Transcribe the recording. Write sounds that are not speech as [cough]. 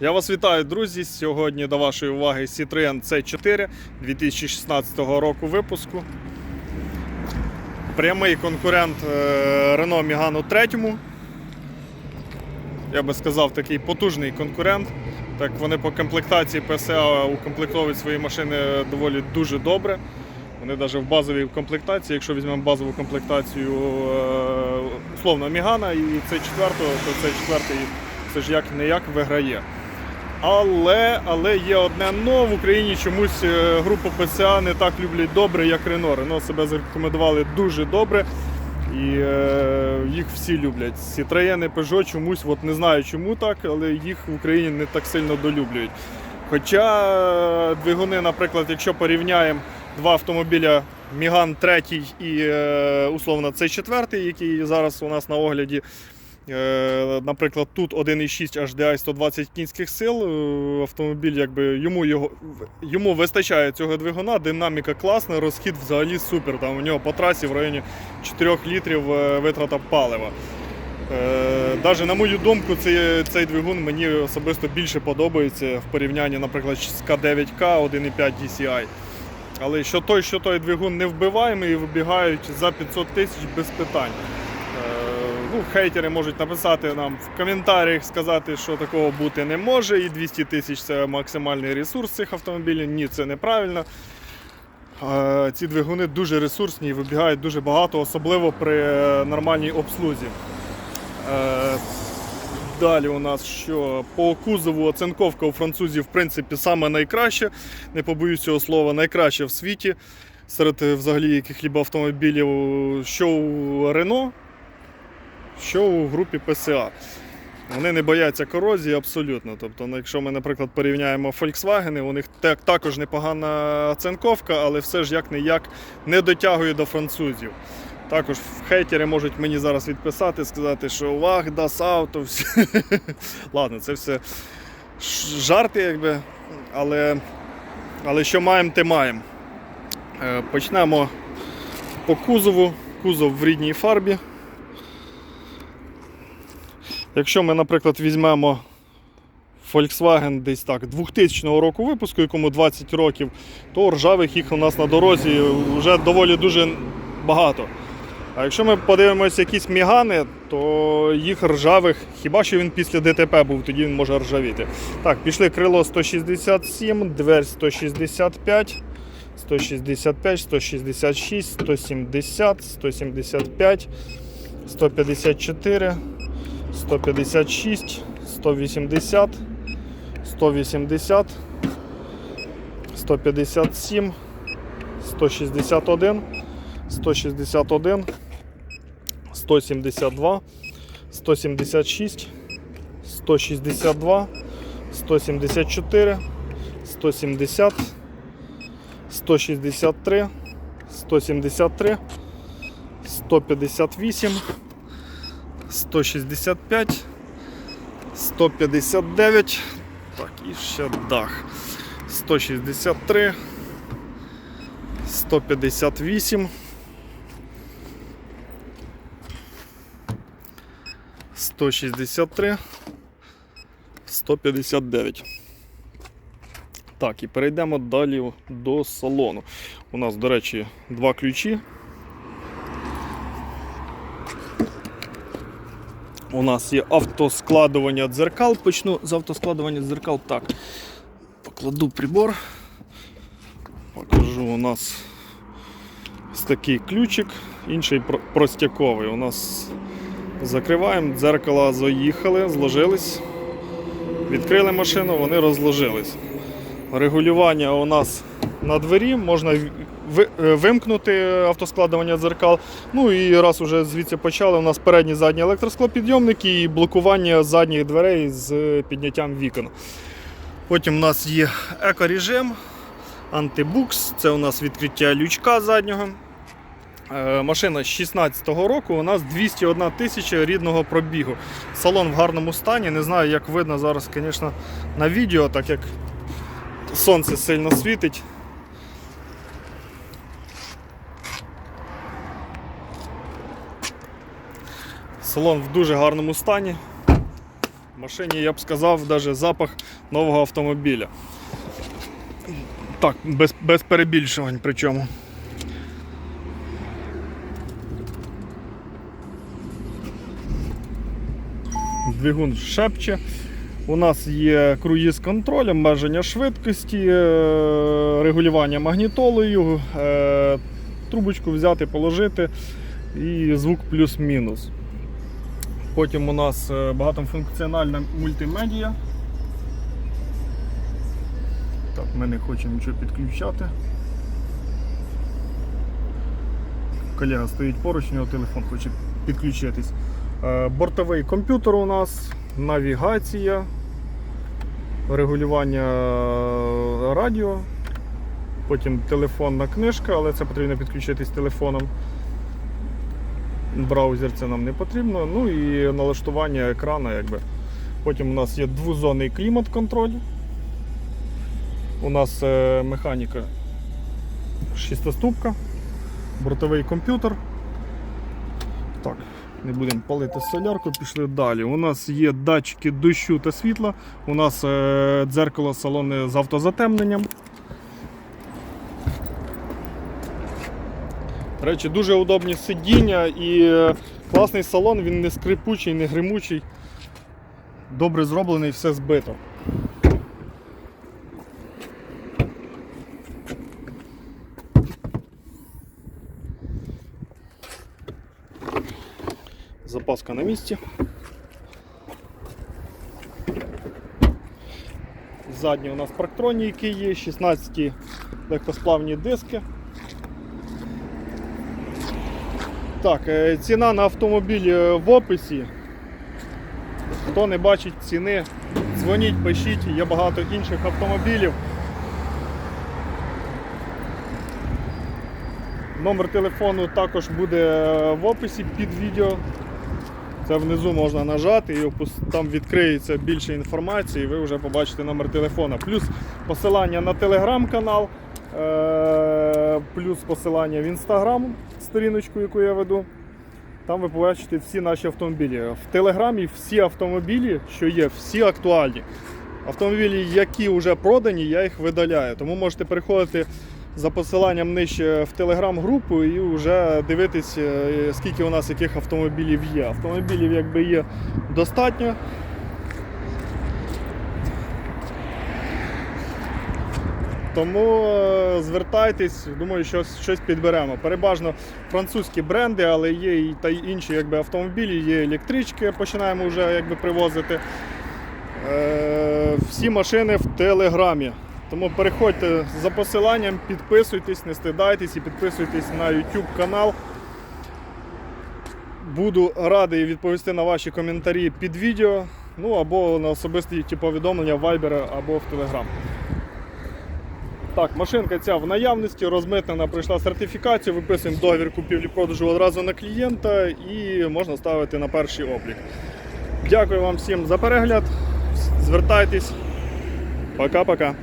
Я вас вітаю, друзі. Сьогодні до вашої уваги Citroen C4 2016 року випуску. Прямий конкурент е, Renault Megane 3. Я би сказав, такий потужний конкурент. Так вони по комплектації PSA укомплектовують свої машини доволі дуже добре. Вони навіть в базовій комплектації, якщо візьмемо базову комплектацію е, условно Мігана і C4, то C4 це ж як не як виграє. Але, але є одне но в Україні чомусь е, групу ПСА не так люблять добре, як Рено. Рено себе зарекомендували дуже добре. І е, їх всі люблять. Citroen, Peugeot чомусь, от не знаю чому так, але їх в Україні не так сильно долюблюють. Хоча е, двигуни, наприклад, якщо порівняємо два автомобіля Міган 3 і е, условно цей 4 який зараз у нас на огляді. Е, Наприклад, тут 1,6 HDI 120 кінських сил. е, Автомобіль, якби йому його йому вистачає цього двигуна, динаміка класна, розхід взагалі супер. Там у нього по трасі в районі 4 літрів е, витрата палива. Навіть на мою думку, цей, цей двигун мені особисто більше подобається в порівнянні, наприклад, з К9К 1,5 DCI. Але що той, що той двигун не вбиваємий і вибігають за 500 тисяч без питань. Хейтери можуть написати нам в коментарях, сказати, що такого бути не може, і 200 тисяч це максимальний ресурс цих автомобілів. Ні, це неправильно. Ці двигуни дуже ресурсні і вибігають дуже багато, особливо при нормальній обслузі. Е, Далі у нас що по кузову оцинковка у французів в принципі саме найкраще. Не побоюсь цього слова, найкраще в світі. Серед е, взагалі яких-либо автомобілів, що у Renault, що у групі PSA. Вони не бояться корозії абсолютно. Тобто, ну, якщо ми, наприклад, порівняємо Volkswagen, у них так- також непогана оцинковка, але все ж як не як не дотягує до французів. Також хейтери можуть мені зараз відписати, сказати, що вах, Auto. все». [laughs] Ладно, це все жарти, якби. Але, але що маємо, те маємо. Е, Почнемо по кузову. Кузов в рідній фарбі. Якщо ми, наприклад, візьмемо Volkswagen десь так 2000 року випуску, якому 20 років, то ржавих їх у нас на дорозі вже доволі дуже багато. А якщо ми подивимося якісь мігани, то їх ржавих, хіба що він після ДТП був, тоді він може ржавіти. Так, пішли крило 167, дверь 165, 165, 166, 170, 175, 154, 156, 180, 180, 157, 161, 161, 172, 176, 162, 174, 170, 163, 173, 158, 165, 159, так, і ще дах. 163, 158, 163, 159. Так, і перейдемо далі до салону. У нас, до речі, два ключі. У нас є автоскладування дзеркал. Почну з автоскладування дзеркал. Так. Покладу прибор. Покажу у нас ось такий ключик, інший простяковий. У нас закриваємо, дзеркала заїхали, зложились. Відкрили машину, вони розложились. Регулювання у нас на двері, можна е, вимкнути автоскладування дзеркал. Ну і раз уже звідси почали, у нас передні задні електросклопідйомники і блокування задніх дверей з підняттям вікон. Потім у нас є екорежим, антибукс, це у нас відкриття лючка заднього. Е, Машина з 16-го року, у нас 201 тисяча рідного пробігу. Салон в гарному стані. Не знаю, як видно зараз, звісно, на відео, так як сонце сильно світить. Салон в дуже гарному стані. В машині, я б сказав, навіть запах нового автомобіля. Так, без, без перебільшувань причому. Двигун шепче. У нас є круїз контроль, обмеження швидкості, е, регулювання магнітолою, е, трубочку взяти, положити і звук плюс-мінус. Потім у нас е, багатофункціональна мультимедіа. Так, ми не хочемо нічого підключати. Колега стоїть поруч, у нього телефон хоче підключитись. Е, Бортовий комп'ютер у нас, навігація, регулювання е, радіо, потім телефонна книжка, але це потрібно підключитись телефоном. Браузер це нам не потрібно. Ну і налаштування екрану. Якби. Потім у нас є двозонний клімат-контроль. У нас е, механіка шістиступка, бортовий комп'ютер. Так, не будемо палити солярку, пішли далі. У нас є датчики дощу та світла, у нас е, дзеркало салони з автозатемненням. До речі, дуже удобні сидіння і е, класний салон, він не скрипучий, не гримучий. Добре зроблений, все збито. Запаска на місці. Задні у нас парктроніки є, 16 легкосплавні диски. Так, е, ціна на автомобіль е, в описі. Хто не бачить ціни, дзвоніть, пишіть, є багато інших автомобілів. Номер телефону також буде е, в описі під відео. Це внизу можна нажати і там відкриється більше інформації, і ви вже побачите номер телефона. Плюс посилання на телеграм-канал, плюс посилання в інстаграм, сторіночку, яку я веду. Там ви побачите всі наші автомобілі. В телеграмі всі автомобілі, що є, всі актуальні. Автомобілі, які вже продані, я їх видаляю. Тому можете переходити за посиланням нижче в телеграм-групу і вже дивитись, е, скільки у нас яких автомобілів є. Автомобілів якби є достатньо. Тому е, звертайтесь, думаю, що щось підберемо. Переважно французькі бренди, але є і та інші якби, автомобілі, є електрички, починаємо вже якби, привозити. Е, всі машини в телеграмі. Тому переходьте за посиланням, підписуйтесь, не стидайтесь і підписуйтесь на YouTube канал. Буду радий відповісти на ваші коментарі під відео, ну або на особисті ті повідомлення в Viber або в Telegram. Так, машинка ця в наявності, розмитнена, пройшла сертифікацію, виписуємо договір купівлі-продажу одразу на клієнта і можна ставити на перший облік. Дякую вам всім за перегляд. Звертайтесь. Пока-пока.